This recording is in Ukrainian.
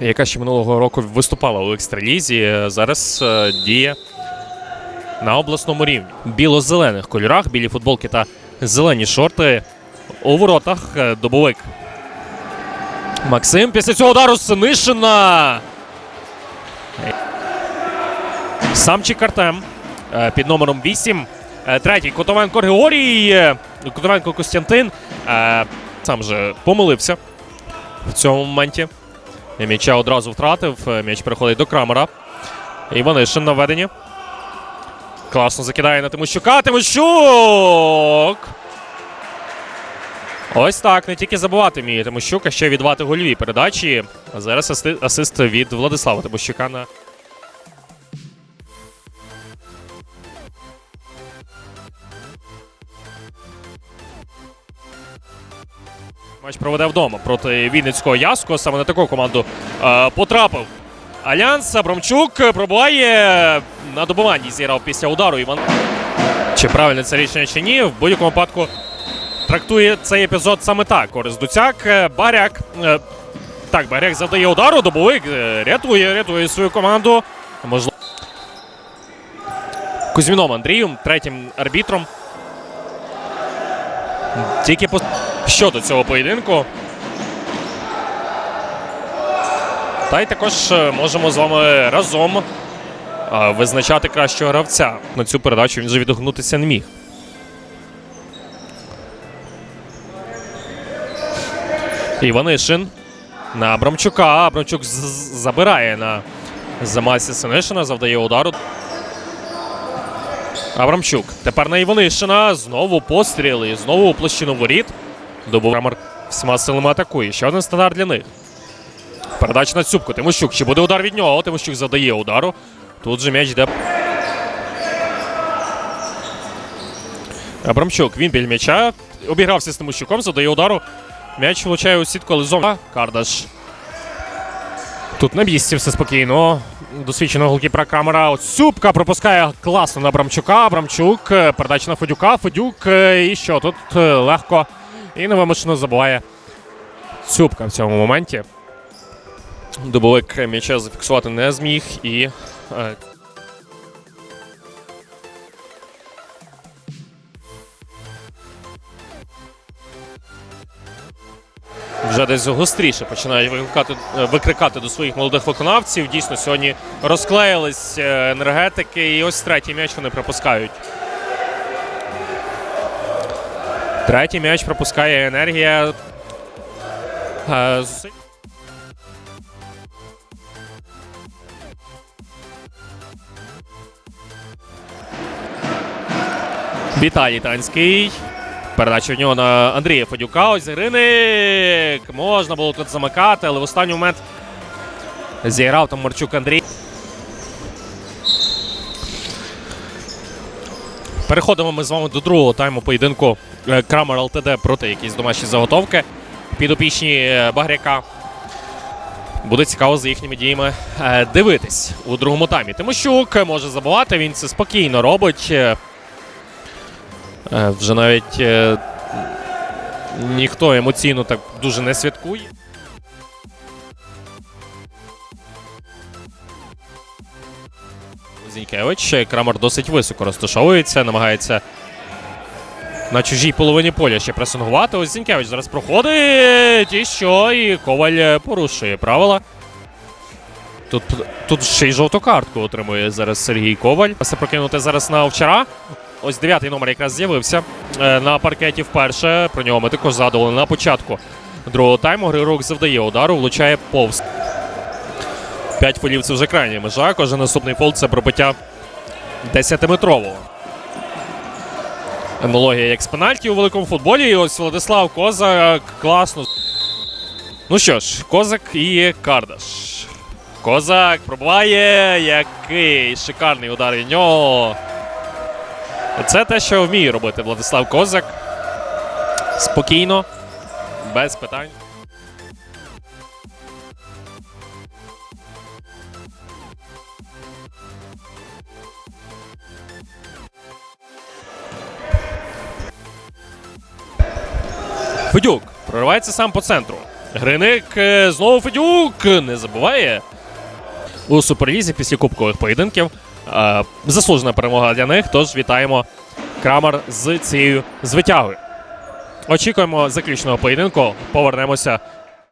яка ще минулого року виступала у екстралізі, зараз е, діє на обласному рівні. Біло-зелених кольорах, білі футболки та зелені шорти. У воротах е, добовик. Максим після цього удару Синишина. Самчик Артем е, під номером 8. Е, Третій Котовенко е, Котовенко Костянтин. е, Сам же помилився в цьому моменті. М'яча одразу втратив. е, М'яч переходить до Крамера. Іванишин на веденні. Класно закидає на Тимощука. Тимощук! Ось так. Не тільки забувати вміє Тимощук, а ще віддавати гольові передачі. А зараз асист від Владислава Тимощука на Матч проведе вдома проти Вінницького Яско. Саме на таку команду е, потрапив. Альянс Абрамчук пробуває на добуванні. Зіграв після удару Іван. Чи правильне це рішення, чи ні? В будь-якому випадку трактує цей епізод саме так. Орес Дуцяк, е, Баряк. е, Так, Баряк завдає удару, добовик е, рятує, рятує свою команду. Можливо. Кузьміном Андрієм, третім арбітром. Тільки по щодо цього поєдинку. Та й також е, можемо з вами разом е, визначати кращого гравця. На цю передачу він же відгукнутися не міг. Іванишин на Абрамчука. Абрамчук забирає на замасі Синишина, завдає удару. Абрамчук. Тепер на Іванишина. Знову постріли. Знову у площину воріт. Добув Крамер всіма силами атакує. Ще один стандарт для них. Передача на Цюбку. Тимощук. Чи буде удар від нього? Тимощук завдає удару. Тут же м'яч йде. Абрамчук. Він біля м'яча. Обігрався з Тимощуком, завдає удару. М'яч влучає у сітку, але зовні. Кардаш. Тут на місці все спокійно. Досвідченого голкіпера камера. От пропускає класно на Абрамчука. Абрамчук. Передача на Федюка. Федюк. І що? Тут е, легко і невимушено забуває Цюбка в цьому моменті. Дубовик м'яча зафіксувати не зміг і. е, Вже десь гостріше починають е, викрикати до своїх молодих виконавців. Дійсно, сьогодні розклеїлись е, енергетики, і ось третій м'яч вони пропускають. Третій м'яч пропускає енергія. Е, Віталій Танський. Передача в нього на Андрія Федюка. Ось Гриник. Можна було тут замикати, але в останній момент зіграв там Марчук Андрій. Переходимо ми з вами до другого тайму поєдинку Крамер ЛТД проти якісь домашні заготовки. Підопічні е, Багряка. Буде цікаво за їхніми діями е, дивитись у другому таймі. Тимощук може забувати, він це спокійно робить. Е, Е, Вже навіть е, ніхто емоційно так дуже не святкує. Зінькевич. Крамер досить високо розташовується, намагається на чужій половині поля ще пресингувати. Ось Зінькевич зараз проходить. І що? І Коваль е, порушує правила. Тут, тут ще й жовту картку отримує зараз Сергій Коваль. Це прокинути зараз на овчара. Ось дев'ятий номер якраз з'явився е, на паркеті вперше. Про нього ми також згадували на початку другого тайму. Григорук завдає удару, влучає повз. П'ять фолів це вже крайня межа. Кожен наступний фол це пробиття 10-метрового. Аналогія як з пенальті у великому футболі. І ось Владислав Козак класно. Ну що ж, Козак і Кардаш. Козак пробуває. Який шикарний удар від нього. Це те, що вміє робити Владислав Козак. Спокійно, без питань. Федюк проривається сам по центру. Гриник е, знову Федюк не забуває. У суперлізі після кубкових поєдинків. Е, заслужена перемога для них. Тож вітаємо Крамер з цією звитягою. Очікуємо заключного поєдинку. Повернемося